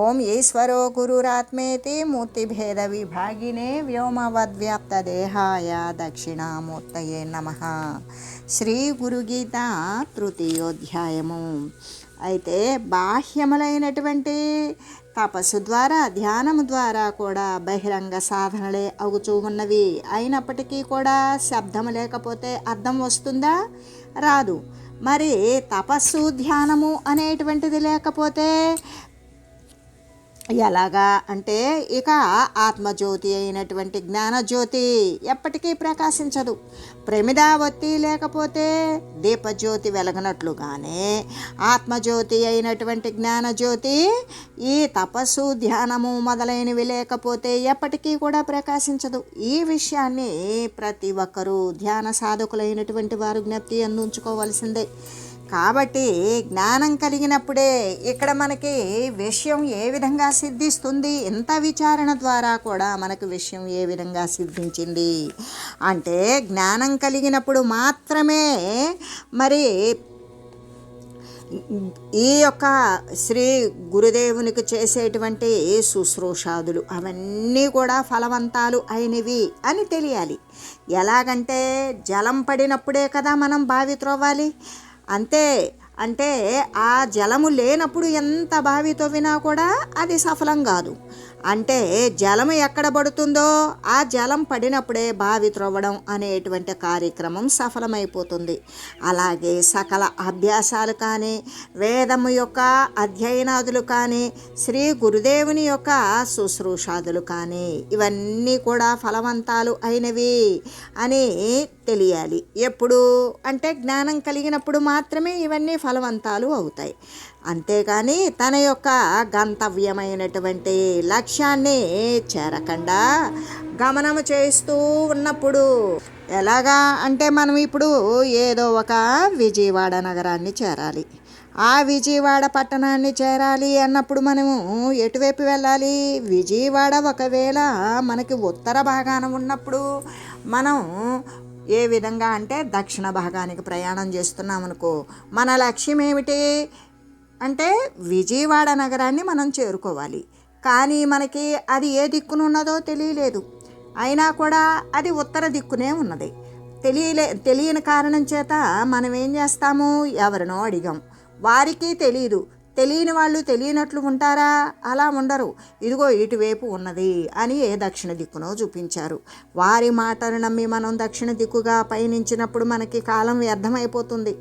ఓం ఈశ్వరో గురురాత్మేతి మూర్తిభేద విభాగినే వ్యోమవద్వ్యాప్తదేహాయ దక్షిణామూర్తయే నమ. శ్రీ గురుగీత తృతీయోధ్యాయము. అయితే బాహ్యములైనటువంటి తపస్సు ద్వారా ధ్యానము ద్వారా కూడా బహిరంగ సాధనలే అగుచూ ఉన్నవి అయినప్పటికీ కూడా శబ్దం లేకపోతే అర్థం వస్తుందా? రాదు. మరి తపస్సు ధ్యానము అనేటువంటిది లేకపోతే ఎలాగా అంటే ఇక ఆత్మజ్యోతి అయినటువంటి జ్ఞానజ్యోతి ఎప్పటికీ ప్రకాశించదు. ప్రమిద ఒత్తి లేకపోతే దీపజ్యోతి వెలగనట్లుగానే ఆత్మజ్యోతి అయినటువంటి జ్ఞానజ్యోతి ఈ తపస్సు ధ్యానము మొదలైనవి లేకపోతే ఎప్పటికీ కూడా ప్రకాశించదు. ఈ విషయాన్ని ప్రతి ఒక్కరూ ధ్యాన సాధకులైనటువంటి వారు జ్ఞప్తి అందించుకోవాల్సిందే. కాబట్టి జ్ఞానం కలిగినప్పుడే ఇక్కడ మనకి విషయం ఏ విధంగా సిద్ధిస్తుంది ఇంత విచారణ ద్వారా కూడా మనకు విషయం ఏ విధంగా సిద్ధించింది అంటే జ్ఞానం కలిగినప్పుడు మాత్రమే మరి ఈ యొక్క శ్రీ గురుదేవునికి చేసేటువంటి శుశ్రూషాదులు అవన్నీ కూడా ఫలవంతాలు అయినవి అని తెలియాలి. ఎలాగంటే జలం పడినప్పుడే కదా మనం బావి త్రోవాలి. అంతే అంటే ఆ జలము లేనప్పుడు ఎంత బావి తవ్వినా కూడా అది సఫలం కాదు. అంటే జలం ఎక్కడ పడుతుందో ఆ జలం పడినప్పుడే బావి త్రవ్వడం అనేటువంటి కార్యక్రమం సఫలమైపోతుంది. అలాగే సకల అభ్యాసాలు కానీ వేదము యొక్క అధ్యయనాదులు కానీ శ్రీ గురుదేవుని యొక్క శుశ్రూషాదులు కానీ ఇవన్నీ కూడా ఫలవంతాలు అయినవి అని తెలియాలి. ఎప్పుడు? అంటే జ్ఞానం కలిగినప్పుడు మాత్రమే ఇవన్నీ ఫలవంతాలు అవుతాయి. అంతేగాని తన యొక్క గంతవ్యమైనటువంటి లక్ష్యాన్ని చేరకుండా గమనము చేస్తూ ఉన్నప్పుడు ఎలాగా అంటే మనం ఇప్పుడు ఏదో ఒక విజయవాడ నగరాన్ని చేరాలి. ఆ విజయవాడ పట్టణాన్ని చేరాలి అన్నప్పుడు మనము ఎటువైపు వెళ్ళాలి? విజయవాడ ఒకవేళ మనకి ఉత్తర భాగాన ఉన్నప్పుడు మనం ఏ విధంగా అంటే దక్షిణ భాగానికి ప్రయాణం చేస్తున్నాం అనుకో మన లక్ష్యం ఏమిటి అంటే విజయవాడ నగరాన్ని మనం చేరుకోవాలి. కానీ మనకి అది ఏ దిక్కునున్నదో తెలియలేదు. అయినా కూడా అది ఉత్తర దిక్కునే ఉన్నది. తెలియలే తెలియని కారణం చేత మనం ఏం చేస్తాము? ఎవరినో అడిగాం. వారికి తెలియదు తెలియని వాళ్ళు తెలియనట్లు ఉంటారా? అలా ఉండరు. ఇదిగో ఇటువైపు ఉన్నది అని ఏ దక్షిణ దిక్కునో చూపించారు. వారి మాటను నమ్మి మనం దక్షిణ దిక్కుగా పయనించినప్పుడు మనకి కాలం వ్యర్థమైపోతుంది.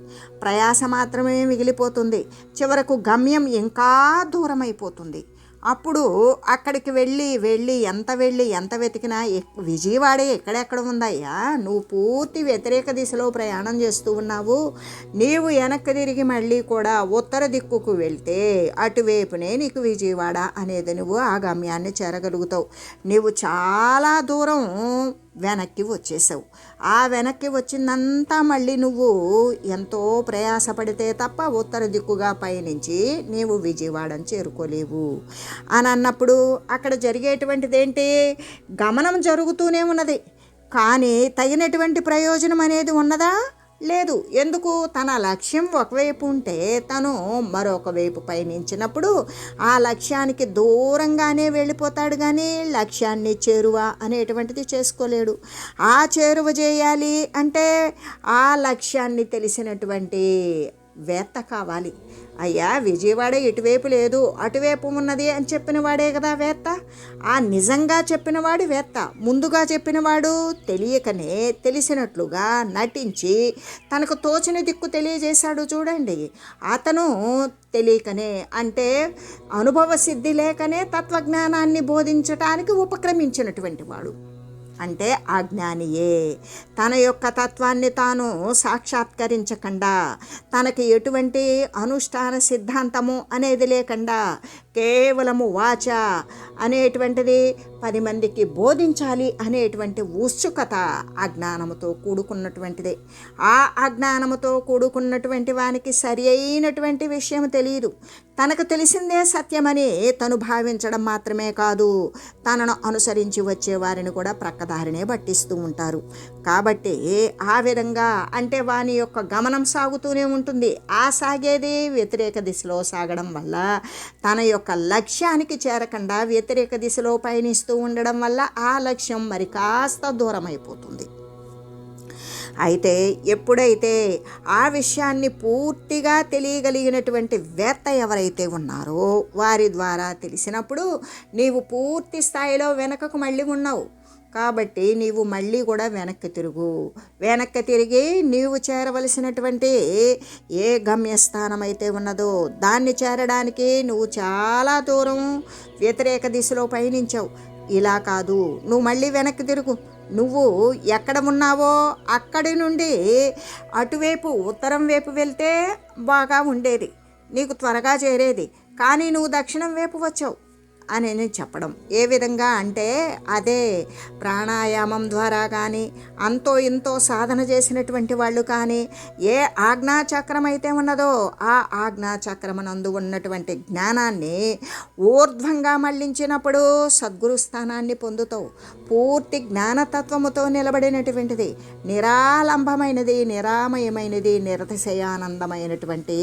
ప్రయాస మాత్రమే మిగిలిపోతుంది. చివరకు గమ్యం ఇంకా దూరమైపోతుంది. అప్పుడు అక్కడికి వెళ్ళి వెళ్ళి ఎంత వెళ్ళి ఎంత వెతికినా విజయవాడే ఎక్కడెక్కడ ఉందయ్యా? నువ్వు పూర్తి వ్యతిరేక దిశలో ప్రయాణం చేస్తూ ఉన్నావు. నీవు వెనక్కి తిరిగి మళ్ళీ కూడా ఉత్తర దిక్కుకు వెళ్తే అటువైపునే నీకు విజయవాడ అనేది నువ్వు ఆ గమ్యాన్ని చేరగలుగుతావు. నీవు చాలా దూరం వెనక్కి వచ్చేసావు. ఆ వెనక్కి వచ్చిందంతా మళ్ళీ నువ్వు ఎంతో ప్రయాసపడితే తప్ప ఉత్తర దిక్కుగా పయనించి నీవు విజయవాడని చేరుకోలేవు. అని అన్నప్పుడు అక్కడ జరిగేటువంటిది ఏంటి గమనం జరుగుతూనే ఉన్నది. కానీ తగినటువంటి ప్రయోజనం అనేది ఉన్నదా? లేదు ఎందుకు? తన లక్ష్యం ఒకవైపు ఉంటే తను మరొక వైపు పయనించినప్పుడు ఆ లక్ష్యానికి దూరంగానే వెళ్ళిపోతాడు కానీ లక్ష్యాన్ని చేరువ అనేటువంటిది చేసుకోలేడు. ఆ చేరువ చేయాలి అంటే ఆ లక్ష్యాన్ని తెలిసినటువంటి వేత్త కావాలి. అయ్యా విజయవాడ ఇటువైపు లేదు అటువైపు ఉన్నది అని చెప్పిన వాడే కదా వేత్త. ఆ నిజంగా చెప్పినవాడు వేత్త. ముందుగా చెప్పినవాడు తెలియకనే తెలిసినట్లుగా నటించి తనకు తోచిన దిక్కు తెలియజేశాడు చూడండి. అతను తెలియకనే అంటే అనుభవ సిద్ధి లేకనే తత్వజ్ఞానాన్ని బోధించటానికి ఉపక్రమించినటువంటి వాడు. అంటే అజ్ఞానియే తన యొక్క తత్వాన్ని తాను సాక్షాత్కరించకుండా తనకి ఎటువంటి అనుష్ఠాన సిద్ధాంతము అనేది లేకుండా కేవలము వాచ అనేటువంటిది పది మందికి బోధించాలి అనేటువంటి ఉత్సుకత అజ్ఞానముతో కూడుకున్నటువంటిదే. ఆ అజ్ఞానముతో కూడుకున్నటువంటి వానికి సరి అయినటువంటి విషయం తెలియదు. తనకు తెలిసిందే సత్యమని తను భావించడం మాత్రమే కాదు. తనను అనుసరించి వచ్చే వారిని కూడా ప్రక్కదారినే పట్టిస్తూ ఉంటారు. కాబట్టి ఆ విధంగా అంటే వాని యొక్క గమనం సాగుతూనే ఉంటుంది. ఆ సాగేది వ్యతిరేక దిశలో సాగడం వల్ల తన యొక్క లక్ష్యానికి చేరకుండా వ్యతిరేక దిశలో పయనిస్తూ ఉండడం వల్ల ఆ లక్ష్యం మరి కాస్త దూరం అయిపోతుంది అయితే ఎప్పుడైతే ఆ విషయాన్ని పూర్తిగా తెలియగలిగినటువంటి వేత్త ఎవరైతే ఉన్నారో వారి ద్వారా తెలిసినప్పుడు నీవు పూర్తి స్థాయిలో వెనకకు మళ్ళీ ఉన్నావు. కాబట్టి నీవు మళ్ళీ కూడా వెనక్కి తిరుగు. వెనక్కి తిరిగి నీవు చేరవలసినటువంటి ఏ గమ్యస్థానం అయితే ఉన్నదో దాన్ని చేరడానికి నువ్వు చాలా దూరం వ్యతిరేక దిశలో పయనించావు. ఇలా కాదు. నువ్వు మళ్ళీ వెనక్కి తిరుగు. నువ్వు ఎక్కడ ఉన్నావో అక్కడి నుండి అటువైపు ఉత్తరం వైపు వెళ్తే బాగా ఉండేది. నీకు త్వరగా చేరేది. కానీ నువ్వు దక్షిణం వైపు వచ్చావు. అని నేను చెప్పడం. ఏ విధంగా అంటే అదే ప్రాణాయామం ద్వారా కానీ అంతో ఇంతో సాధన చేసినటువంటి వాళ్ళు కానీ ఏ ఆజ్ఞాచక్రం అయితే ఉన్నదో ఆ ఆజ్ఞాచక్రమనందు ఉన్నటువంటి జ్ఞానాన్ని ఊర్ధ్వంగా మళ్ళించినప్పుడు సద్గురు స్థానాన్ని పొందుతావు. పూర్తి జ్ఞానతత్వముతో నిలబడినటువంటిది నిరాలంబమైనది నిరామయమైనది నిరతిశయానందమైనటువంటి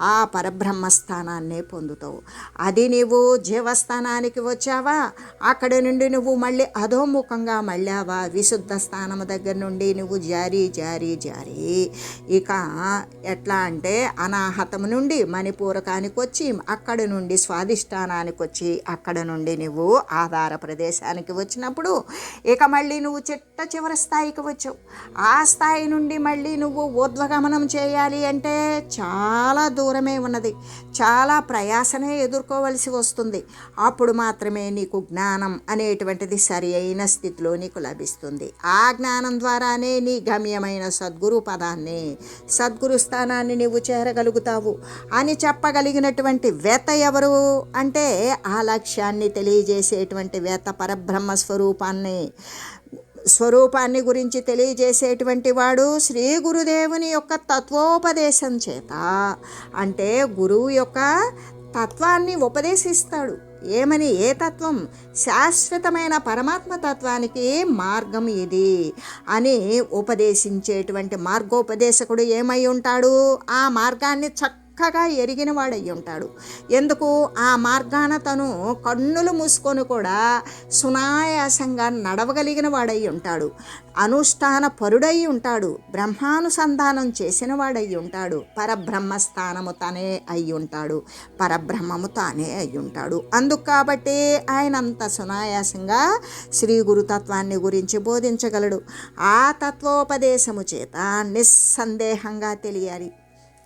ఆ పరబ్రహ్మ స్థానాన్ని పొందుతావు. అది నీవు జీవస్థానం స్థానానికి వచ్చావా? అక్కడ నుండి నువ్వు మళ్ళీ అధోముఖంగా మళ్ళావా? విశుద్ధ స్థానము దగ్గర నుండి నువ్వు జారీ జారీ జారీ. ఇక ఎట్లా అంటే అనాహతం నుండి మణిపూరకానికి వచ్చి అక్కడ నుండి స్వాధిష్టానానికి వచ్చి అక్కడ నుండి నువ్వు ఆధార ప్రదేశానికి వచ్చినప్పుడు ఇక మళ్ళీ నువ్వు చిట్ట చివరి స్థాయికి వచ్చావు. ఆ స్థాయి నుండి మళ్ళీ నువ్వు ఊర్ధ్వగమనం చేయాలి అంటే చాలా దూరమే ఉన్నది. చాలా ప్రయాసనే ఎదుర్కోవలసి వస్తుంది. అప్పుడు మాత్రమే నీకు జ్ఞానం అనేటువంటిది సరి అయిన స్థితిలో నీకు లభిస్తుంది. ఆ జ్ఞానం ద్వారానే నీ గమ్యమైన సద్గురు పదాన్ని సద్గురు స్థానాన్ని నువ్వు చేరగలుగుతావు. అని చెప్పగలిగినటువంటి వేత ఎవరు అంటే ఆ లక్ష్యాన్ని తెలియజేసేటువంటి వేత పరబ్రహ్మ స్వరూపాన్ని స్వరూపాన్ని గురించి తెలియజేసేటువంటి వాడు శ్రీ గురుదేవుని యొక్క తత్వోపదేశం చేత. అంటే గురువు యొక్క తత్వాన్ని ఉపదేశిస్తాడు. ఏమని? ఏ తత్వం? శాశ్వతమైన పరమాత్మ తత్వానికి మార్గం ఇది అని ఉపదేశించేటువంటి మార్గోపదేశకుడు ఏమై ఉంటాడు? ఆ మార్గాన్ని చక్క చక్కగా ఎరిగిన వాడై ఉంటాడు. ఎందుకు? ఆ మార్గాన తను కన్నులు మూసుకొని కూడా సునాయాసంగా నడవగలిగిన వాడై ఉంటాడు. అనుష్ఠాన పరుడై ఉంటాడు. బ్రహ్మానుసంధానం చేసిన వాడై ఉంటాడు. పరబ్రహ్మ స్థానము తనే అయి ఉంటాడు. పరబ్రహ్మము తానే అయి ఉంటాడు. అందుకు కాబట్టి ఆయన అంత సునాయాసంగా శ్రీ గురుతత్వాన్ని గురించి బోధించగలడు. ఆ తత్వోపదేశము చేత నిస్సందేహంగా తెలియాలి.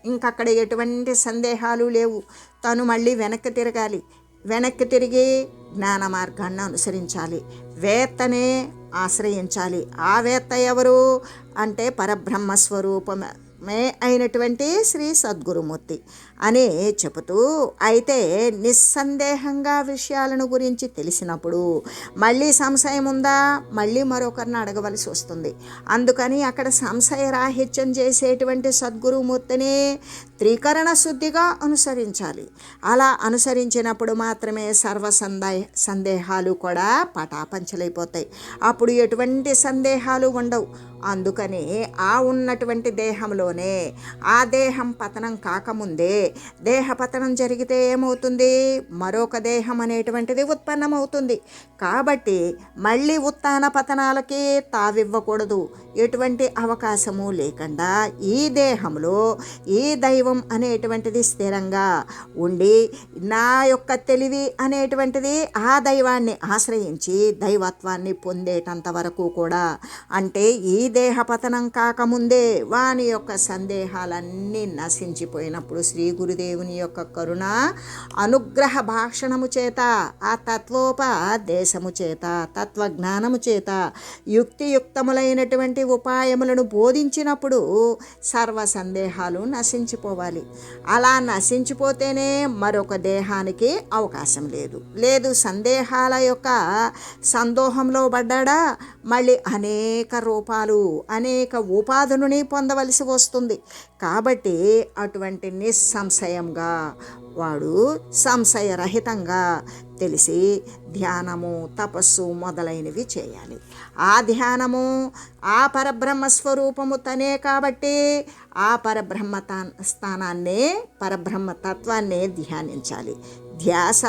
ఇంకక్కడ ఎటువంటి సందేహాలు లేవు. తను మళ్ళీ వెనక్కి తిరగాలి. వెనక్కి తిరిగి జ్ఞాన మార్గాన్ని అనుసరించాలి. వేత్తనే ఆశ్రయించాలి. ఆ వేత్త ఎవరు? అంటే పరబ్రహ్మ స్వరూపమే అయినటువంటి శ్రీ సద్గురుమూర్తి. అని చెబుతూ అయితే నిస్సందేహంగా విషయాలను గురించి తెలిసినప్పుడు మళ్ళీ సంశయం ఉందా? మళ్ళీ మరొకరిని అడగవలసి వస్తుంది. అందుకని అక్కడ సంశయ రాహిత్యం చేసేటువంటి సద్గురుమూర్తిని త్రికరణ శుద్ధిగా అనుసరించాలి. అలా అనుసరించినప్పుడు మాత్రమే సర్వ సందేహ సందేహాలు కూడా పటాపంచలైపోతాయి. అప్పుడు ఎటువంటి సందేహాలు ఉండవు. అందుకని ఆ ఉన్నటువంటి దేహంలోనే ఆ దేహం పతనం కాకముందే దేహపతనం జరిగితే ఏమవుతుంది? మరొక దేహం అనేటువంటిది ఉత్పన్నమవుతుంది. కాబట్టి మళ్ళీ ఉత్తాన పతనాలకి తావివ్వకూడదు. ఎటువంటి అవకాశము లేకుండా ఈ దేహంలో ఈ దైవం అనేటువంటిది స్థిరంగా ఉండి నా యొక్క తెలివి అనేటువంటిది ఆ దైవాన్ని ఆశ్రయించి దైవత్వాన్ని పొందేటంత వరకు కూడా అంటే ఈ దేహపతనం కాకముందే వాని యొక్క సందేహాలన్నీ నశించిపోయినప్పుడు శ్రీ గురుదేవుని యొక్క కరుణ అనుగ్రహ భాషణము చేత ఆ తత్వోపదేశము చేత తత్వజ్ఞానము చేత యుక్తియుక్తములైనటువంటి ఉపాయములను బోధించినప్పుడు సర్వ సందేహాలు నశించిపోవాలి. అలా నశించిపోతేనే మరొక దేహానికి అవకాశం లేదు. లేదు సందేహాల యొక్క సందోహంలో పడ్డాడా? మళ్ళీ అనేక రూపాలు అనేక ఉపాధులని పొందవలసి వస్తుంది. కాబట్టి అటువంటి నిస్సం సంశయంగా వాడు సంశయరహితంగా తెలిసి ధ్యానము తపస్సు మొదలైనవి చేయాలి. ఆ ధ్యానము ఆ పరబ్రహ్మ స్వరూపము తనే కాబట్టి ఆ పరబ్రహ్మ తా- స్థానాన్నే పరబ్రహ్మ తత్వాన్నే ధ్యానించాలి. ధ్యాస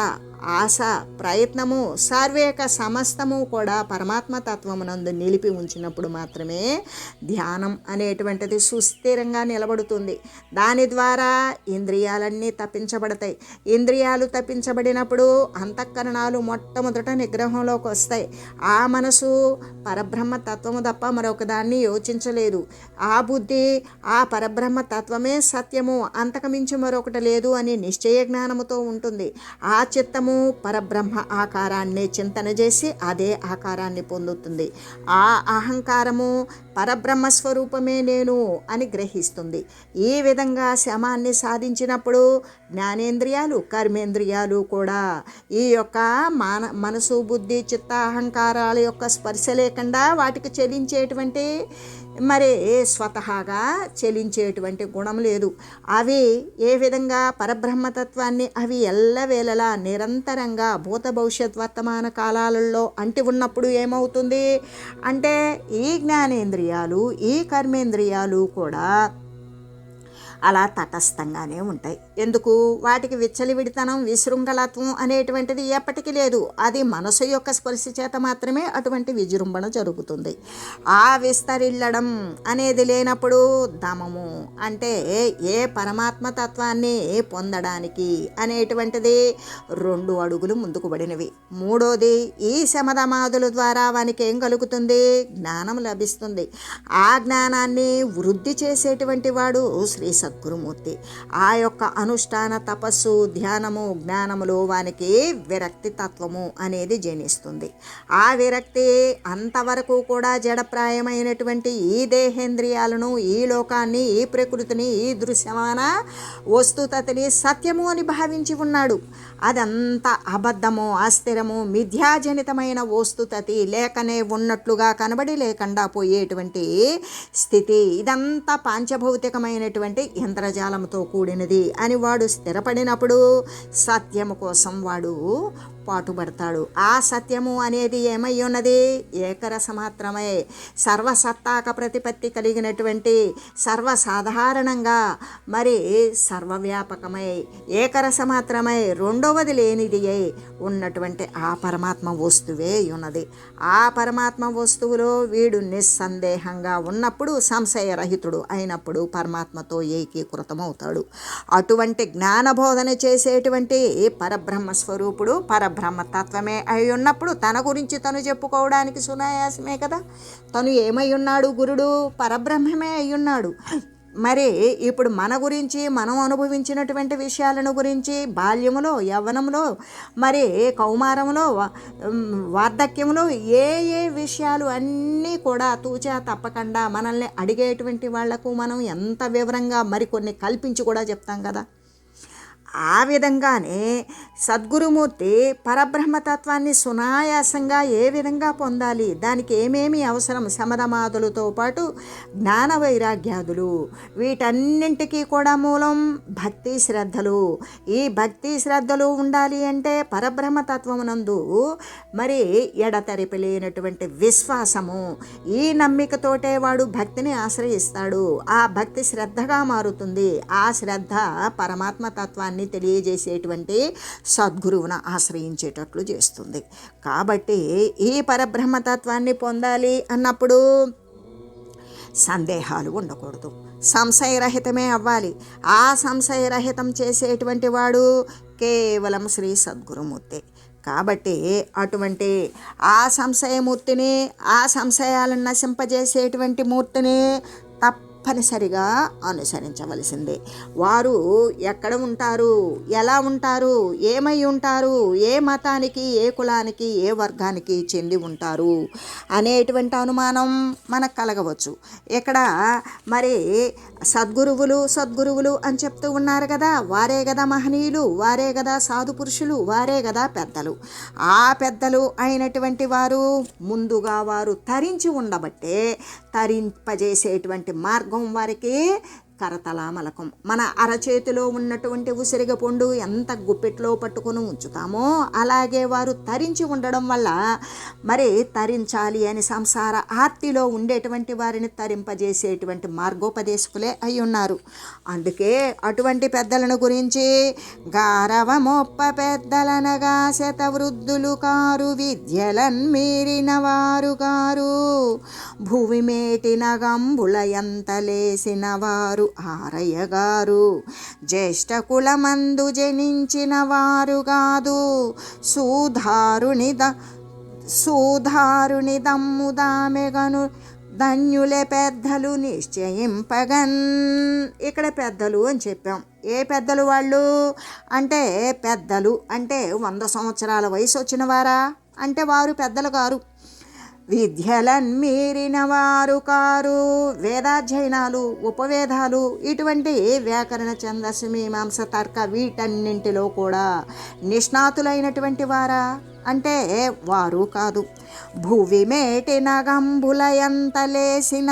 ఆశ ప్రయత్నము సర్వేక సమస్తము కూడా పరమాత్మ తత్వమునందు నిలిపి ఉంచినప్పుడు మాత్రమే ధ్యానం అనేటువంటిది సుస్థిరంగా నిలబడుతుంది. దాని ద్వారా ఇంద్రియాలన్నీ తప్పించబడతాయి. ఇంద్రియాలు తప్పించబడినప్పుడు అంతఃకరణాలు మొట్టమొదట నిగ్రహంలోకి వస్తాయి. ఆ మనసు పరబ్రహ్మ తత్వము తప్ప మరొక దాన్ని యోచించలేదు. ఆ బుద్ధి ఆ పరబ్రహ్మ తత్వమే సత్యము. అంతకమించి మరొకటి లేదు అని నిశ్చయ జ్ఞానముతో ఉంటుంది. ఆ చిత్తము పరబ్రహ్మ ఆకారాన్ని చింతన చేసి అదే ఆకారాన్ని పొందుతుంది. ఆ అహంకారము పరబ్రహ్మ స్వరూపమే నేను అని గ్రహిస్తుంది. ఈ విధంగా శమాన్ని సాధించినప్పుడు జ్ఞానేంద్రియాలు కర్మేంద్రియాలు కూడా ఈ యొక్క మాన మనసు బుద్ధి చిత్త అహంకారాల యొక్క స్పర్శ లేకుండా వాటికి చెలించేటువంటి మరి స్వతహాగా చెలించేటువంటి గుణం లేదు. అవి ఏ విధంగా పరబ్రహ్మతత్వాన్ని అవి ఎల్లవేళలా నిరంతరంగా భూత భవిష్యత్ వర్తమాన కాలాలలో అంటి ఉన్నప్పుడు ఏమవుతుంది? అంటే ఈ జ్ఞానేంద్రియాలు ఈ కర్మేంద్రియాలు కూడా అలా తటస్థంగానే ఉంటాయి. ఎందుకు? వాటికి విచ్చలివిడితనం విశృంఖలత్వం అనేటువంటిది ఎప్పటికీ లేదు. అది మనసు యొక్క స్పర్శ చేత మాత్రమే అటువంటి విజృంభణ జరుగుతుంది. ఆ విస్తరిల్లడం అనేది లేనప్పుడు దమము. అంటే ఏ పరమాత్మ తత్వాన్ని పొందడానికి అనేటువంటిది రెండు అడుగులు ముందుకు పడినవి. మూడోది ఈ శమదమాదుల ద్వారా వానికి ఏం కలుగుతుంది? జ్ఞానం లభిస్తుంది. ఆ జ్ఞానాన్ని వృద్ధి చేసేటువంటి వాడు శ్రీ సద్గురుమూర్తి. ఆ యొక్క అనుష్ఠాన తపస్సు ధ్యానము జ్ఞానములో వానికి విరక్తి తత్వము అనేది జనిస్తుంది. ఆ విరక్తి అంతవరకు కూడా జడప్రాయమైనటువంటి ఈ దేహేంద్రియాలను ఈ లోకాన్ని ఈ ప్రకృతిని ఈ దృశ్యమాన వస్తుతని సత్యము అని భావించి ఉన్నాడు. అదంతా అబద్ధము అస్థిరము మిథ్యాజనితమైన వస్తుతతి లేకనే ఉన్నట్లుగా కనబడి లేకుండా పోయేటువంటి స్థితి. ఇదంతా పాంచభౌతికమైనటువంటి యంత్రజాలంతో కూడినది అని వాడు స్థిరపడినప్పుడు సత్యము కోసం వాడు పాటుపడతాడు. ఆ సత్యము అనేది ఏమై ఉన్నది ఏకరసమాత్రమే. సర్వసత్తాక ప్రతిపత్తి కలిగినటువంటి సర్వసాధారణంగా మరి సర్వవ్యాపకమై ఏకరసమాత్రమై రెండవది లేనిది అయి ఉన్నటువంటి ఆ పరమాత్మ వస్తువే ఉన్నది. ఆ పరమాత్మ వస్తువులో వీడు నిస్సందేహంగా ఉన్నప్పుడు సంశయరహితుడు అయినప్పుడు పరమాత్మతో ఏకీకృతమవుతాడు. అటువంటి జ్ఞానబోధన చేసేటువంటి పరబ్రహ్మ స్వరూపుడు పరబ్రహ్మ బ్రహ్మతత్వమే అయి ఉన్నప్పుడు తన గురించి తను చెప్పుకోవడానికి సునాయాసమే కదా. తను ఏమై ఉన్నాడు గురుడు? పరబ్రహ్మమే అయి ఉన్నాడు. మరి ఇప్పుడు మన గురించి మనం అనుభవించినటువంటి విషయాలను గురించి బాల్యములో యవ్వనంలో మరి కౌమారంలో వార్ధక్యంలో ఏ ఏ విషయాలు అన్నీ కూడా తూచా తప్పకుండా మనల్ని అడిగేటువంటి వాళ్ళకు మనం ఎంత వివరంగా మరికొన్ని కల్పించి కూడా చెప్తాం కదా. ఆ విధంగానే సద్గురుమూర్తి పరబ్రహ్మతత్వాన్ని సునాయాసంగా ఏ విధంగా పొందాలి? దానికి ఏమేమి అవసరం? శమదమాదులతో పాటు జ్ఞాన వైరాగ్యాదులు. వీటన్నింటికీ కూడా మూలం భక్తి శ్రద్ధలు. ఈ భక్తి శ్రద్ధలు ఉండాలి అంటే పరబ్రహ్మతత్వమునందు మరి ఎడతెరిపి లేనటువంటి విశ్వాసము. ఈ నమ్మికతోటే వాడు భక్తిని ఆశ్రయిస్తాడు. ఆ భక్తి శ్రద్ధగా మారుతుంది. ఆ శ్రద్ధ పరమాత్మ తత్వాన్ని తెలియజేసేటువంటి సద్గురువును ఆశ్రయించేటట్లు చేస్తుంది. కాబట్టి ఈ పరబ్రహ్మతత్వాన్ని పొందాలి అన్నప్పుడు సందేహాలు ఉండకూడదు. సంశయరహితమే అవ్వాలి. ఆ సంశయరహితం చేసేటువంటి వాడు కేవలం శ్రీ సద్గురుమూర్తి. కాబట్టి అటువంటి ఆ సంశయమూర్తిని ఆ సంశయాలను నశింపజేసేటువంటి మూర్తిని తప్ప తప్పనిసరిగా అనుసరించవలసిందే. వారు ఎక్కడ ఉంటారు? ఎలా ఉంటారు? ఏమై ఉంటారు? ఏ మతానికి ఏ కులానికి ఏ వర్గానికి చెంది ఉంటారు? అనేటువంటి అనుమానం మనకు కలగవచ్చు. ఇక్కడ మరి సద్గురువులు సద్గురువులు అని చెప్తూ ఉన్నారు కదా. వారే కదా మహనీయులు వారే కదా సాధు పురుషులు వారే కదా పెద్దలు. ఆ పెద్దలు అయినటువంటి వారు ముందుగా వారు తరించి ఉండబట్టే తరింపజేసేటువంటి మార్గం వారికి కరతలామలకం మన అరచేతిలో ఉన్నటువంటి ఉసిరిగ పండు ఎంత గుప్పెట్లో పట్టుకొని ఉంచుతామో అలాగే వారు తరించి ఉండడం వల్ల మరి తరించాలి అని సంసార ఆర్తిలో ఉండేటువంటి వారిని తరింపజేసేటువంటి మార్గోపదేశకులే అయి ఉన్నారు అందుకే అటువంటి పెద్దలను గురించి గారవమొప్ప పెద్దలనగా శతవృద్ధులు కారు విద్యలన్ మీరిన వారు గారు. భూమి మేటిన గంబుల ఎంత లేసిన వారు. ఆరయ్య గారు జ్యేష్ఠ కులమందు జనించిన వారు కాదు. సూధారుని ద సూధారుని దమ్ముదామెగను ధన్యులే పెద్దలు నిశ్చయింపగన్. ఇక్కడ పెద్దలు అని చెప్పాం. ఏ పెద్దలు వాళ్ళు? అంటే పెద్దలు అంటే వంద సంవత్సరాల వయసు వచ్చిన వారా? అంటే వారు పెద్దలు గారు విద్యలన్ మీరిన వారు కారు. వేదాధ్యయనాలు ఉపవేదాలు ఇటువంటి వ్యాకరణ ఛందస్సు మీమాంస తర్క వీటన్నింటిలో కూడా నిష్ణాతులైనటువంటి వారా? అంటే వారు కాదు. భువి మేటిన గంబుల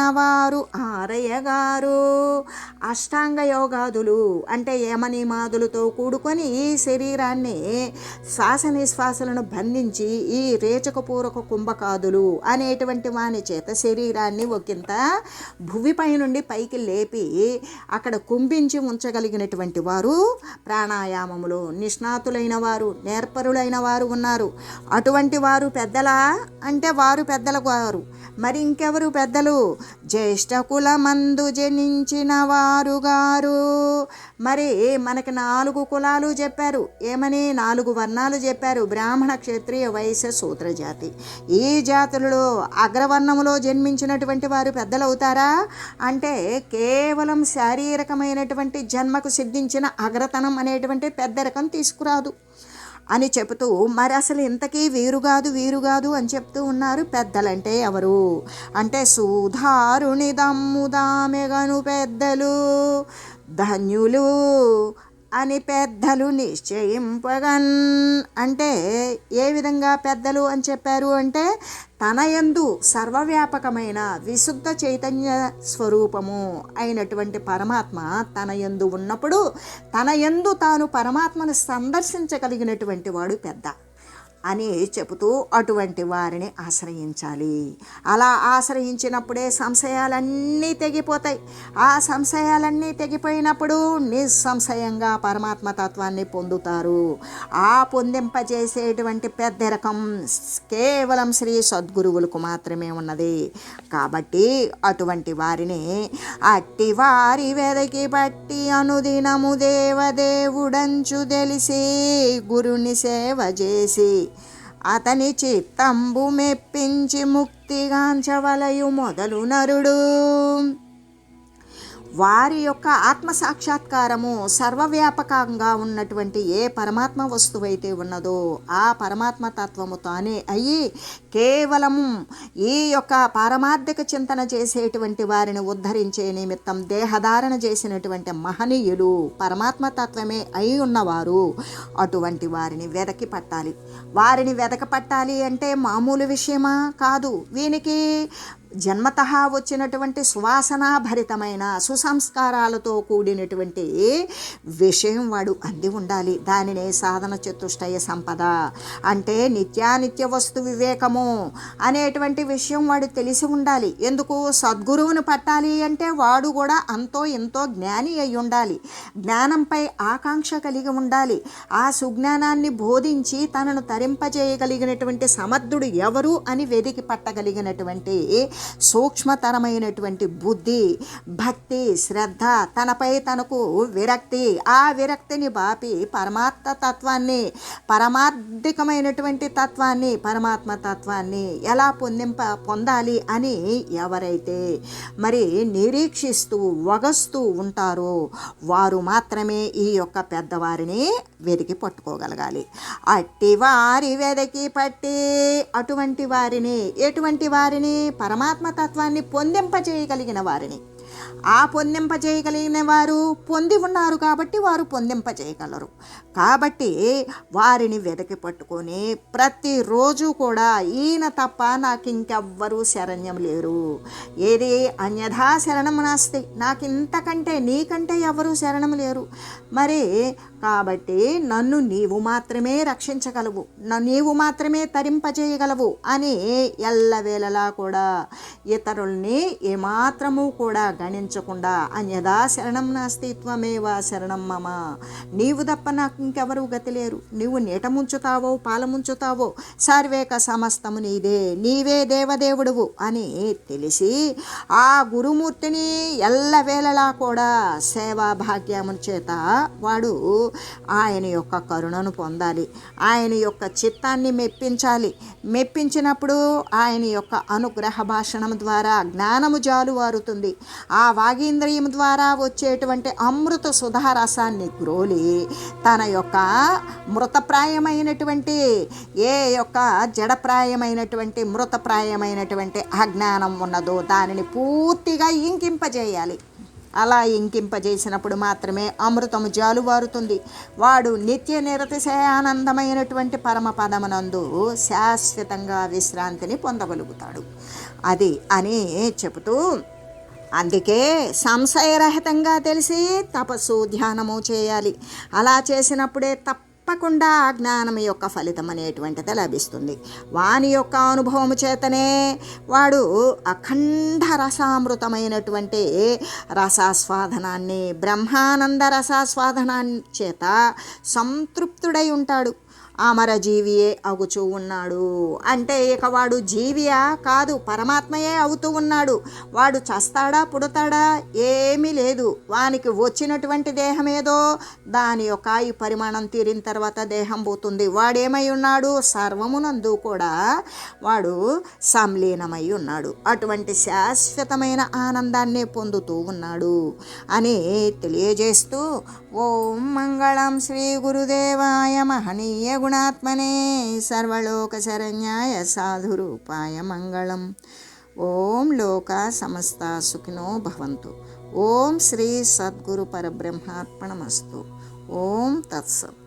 వారు ఆరయ్య గారు అష్టాంగ యోగాదులు అంటే యమనిమాదులతో కూడుకొని ఈ శరీరాన్ని శ్వాస నిశ్వాసలను బంధించి ఈ రేచకపూరక కుంభకాదులు అనేటువంటి వాని చేత శరీరాన్ని ఒకంత భువిపై నుండి పైకి లేపి అక్కడ కుంభించి ఉంచగలిగినటువంటి వారు ప్రాణాయామములో నిష్ణాతులైన వారు నేర్పరులైన వారు ఉన్నారు. అటువంటి వారు పెద్దలా అంటే వారు పెద్దల వారు. మరి ఇంకెవరు పెద్దలు? జ్యేష్ఠ కులమందు జనించిన వారు గారు. మరి మనకి నాలుగు కులాలు చెప్పారు. ఏమని? నాలుగు వర్ణాలు చెప్పారు. బ్రాహ్మణ క్షత్రియ వైశ్య సూత్ర జాతి. ఈ జాతులలో అగ్రవర్ణములో జన్మించినటువంటి వారు పెద్దలు అవుతారా అంటే కేవలం శారీరకమైనటువంటి జన్మకు సిద్ధించిన అగ్రతనం అనేటువంటి పెద్ద రకం తీసుకురాదు. అని చెబుతూ మరి అసలు ఇంతకీ వీరు కాదు వీరు కాదు అని చెప్తూ ఉన్నారు పెద్దలంటే ఎవరు? అంటే సుధారుని దమ్ముదామెగను పెద్దలు. ధన్యులు. అని పెద్దలు నిశ్చయింపగన్. అంటే ఏ విధంగా పెద్దలు అని చెప్పారు అంటే తన యందు సర్వవ్యాపకమైన విశుద్ధ చైతన్య స్వరూపము అయినటువంటి పరమాత్మ తన యందు ఉన్నప్పుడు తన యందు తాను పరమాత్మను సందర్శించగలిగినటువంటి వాడు పెద్ద. అని చెబుతూ అటువంటి వారిని ఆశ్రయించాలి. అలా ఆశ్రయించినప్పుడే సంశయాలన్నీ తెగిపోతాయి. ఆ సంశయాలన్నీ తెగిపోయినప్పుడు నిస్సంశయంగా పరమాత్మ తత్వాన్ని పొందుతారు. ఆ పొందింపజేసేటువంటి పెద్దరకం కేవలం శ్రీ సద్గురువులకు మాత్రమే ఉన్నది. కాబట్టి అటువంటి వారిని అట్టి వారి వెదకి బట్టి అనుదినము దేవదేవుడంచు తెలిసి గురుని సేవ చేసి అతని చిత్తంబు మెప్పించి ముక్తిగాంచవలయు మొదలు నరుడు వారి యొక్క ఆత్మ సాక్షాత్కారము సర్వవ్యాపకంగా ఉన్నటువంటి ఏ పరమాత్మ వస్తువు అయితే ఉన్నదో ఆ పరమాత్మ తత్వము తానే అయ్యి కేవలము ఈ యొక్క పారమార్థిక చింతన చేసేటువంటి వారిని ఉద్ధరించే నిమిత్తం దేహధారణ చేసినటువంటి మహనీయులు పరమాత్మ తత్వమే అయి ఉన్నవారు. అటువంటి వారిని వెదకి పట్టాలి. వారిని వెదక పట్టాలి అంటే మామూలు విషయమా? కాదు. వీనికి జన్మత వచ్చినటువంటి సువాసనాభరితమైన సుసంస్కారాలతో కూడినటువంటి విషయం వాడు అంది ఉండాలి. దానినే సాధన చతుష్టయ సంపద అంటే నిత్యానిత్య వస్తు వివేకము అనేటువంటి విషయం వాడు తెలిసి ఉండాలి. ఎందుకు? సద్గురువును పట్టాలి అంటే వాడు కూడా అంతో ఎంతో జ్ఞాని అయి ఉండాలి. జ్ఞానంపై ఆకాంక్ష కలిగి ఉండాలి. ఆ సుజ్ఞానాన్ని బోధించి తనను తరింపజేయగలిగినటువంటి సమర్థుడు ఎవరు అని వెదికి పట్టగలిగినటువంటి సూక్ష్మతరమైనటువంటి బుద్ధి భక్తి శ్రద్ధ తనపై తనకు విరక్తి. ఆ విరక్తిని బాపి పరమాత్మ తత్వాన్ని పరమార్థికమైనటువంటి తత్వాన్ని పరమాత్మ తత్వాన్ని ఎలా పొందింప పొందాలి అని ఎవరైతే మరి నిరీక్షిస్తూ వగస్తూ ఉంటారో వారు మాత్రమే ఈ యొక్క పెద్దవారిని వెతికి పట్టుకోగలగాలి. అట్టి వారి వెదకి పట్టి అటువంటి వారిని ఎటువంటి వారిని? పరమా పరమాత్మతత్వాన్ని పొందింపజేయగలిగిన వారిని. ఆ పొందింపజేయగలిగిన వారు పొంది ఉన్నారు కాబట్టి వారు పొందింపజేయగలరు. కాబట్టి వారిని వెదకి పట్టుకొని ప్రతిరోజు కూడా ఈయన తప్ప నాకు ఇంకెవ్వరూ శరణ్యం లేరు. ఏది అన్యథా శరణం నాస్తి. నాకు ఇంతకంటే నీకంటే ఎవరూ శరణం లేరు. మరి కాబట్టి నన్ను నీవు మాత్రమే రక్షించగలవు. నీవు మాత్రమే తరింపజేయగలవు అని ఎల్లవేళలా కూడా ఇతరుల్ని ఏమాత్రము కూడా గణించకుండా అన్యదా శరణం నాస్తిత్వమేవా శరణం మమ. నీవు తప్ప నాకు ఇంకెవరు గతి లేరు. నీవు నీట ముంచుతావో పాల ముంచుతావో సర్వేక సమస్తము నీదే. నీవే దేవదేవుడువు అని తెలిసి ఆ గురుమూర్తిని ఎల్లవేళలా కూడా సేవా భాగ్యము చేత వాడు ఆయన యొక్క కరుణను పొందాలి. ఆయన యొక్క చిత్తాన్ని మెప్పించాలి. మెప్పించినప్పుడు ఆయన యొక్క అనుగ్రహ భాషణం ద్వారా జ్ఞానము జాలువారుతుంది. ఆ వాగేంద్రియం ద్వారా వచ్చేటువంటి అమృత సుధారసాన్ని గ్రోలి తన యొక్క మృతప్రాయమైనటువంటి ఏ యొక్క జడప్రాయమైనటువంటి మృతప్రాయమైనటువంటి అజ్ఞానం ఉన్నదో దానిని పూర్తిగా ఇంకింపజేయాలి. అలా ఇంకింపజేసినప్పుడు మాత్రమే అమృతము జాలువారుతుంది. వాడు నిత్య నిరతిశయానందమైనటువంటి పరమపదమునందు శాశ్వతంగా విశ్రాంతిని పొందగలుగుతాడు. అది అని చెబుతూ అందుకే సంశయరహితంగా తెలిసి తపస్సు ధ్యానము చేయాలి. అలా చేసినప్పుడే తప్పకుండా జ్ఞానం యొక్క ఫలితం అనేటువంటిది లభిస్తుంది. వాని యొక్క అనుభవము చేతనే వాడు అఖండ రసామృతమైనటువంటి రసాస్వాదనాన్ని బ్రహ్మానంద రసాస్వాదనాన్ని చేత సంతృప్తుడై ఉంటాడు. అమరజీవియే అగుచూ ఉన్నాడు. అంటే ఇక వాడు జీవియా కాదు పరమాత్మయే అవుతూ ఉన్నాడు. వాడు చస్తాడా పుడతాడా ఏమీ లేదు. వానికి వచ్చినటువంటి దేహం ఏదో దాని యొక్క ఈ పరిమాణం తీరిన తర్వాత దేహం పోతుంది. వాడేమై ఉన్నాడు? సర్వమునందు కూడా వాడు సంలీనమై ఉన్నాడు. అటువంటి శాశ్వతమైన ఆనందాన్ని పొందుతూ ఉన్నాడు అని తెలియజేస్తూ ఓం మంగళం శ్రీ గురుదేవాయ మహనీయ గుణ సర్వలోక శరణ్యాయ సాధురూపాయ మంగళం. ఓం లోక సమస్త సుఖినో భవంతు. ఓం శ్రీ సద్గురు పరబ్రహ్మార్పణమస్తు. ఓం తత్సత్.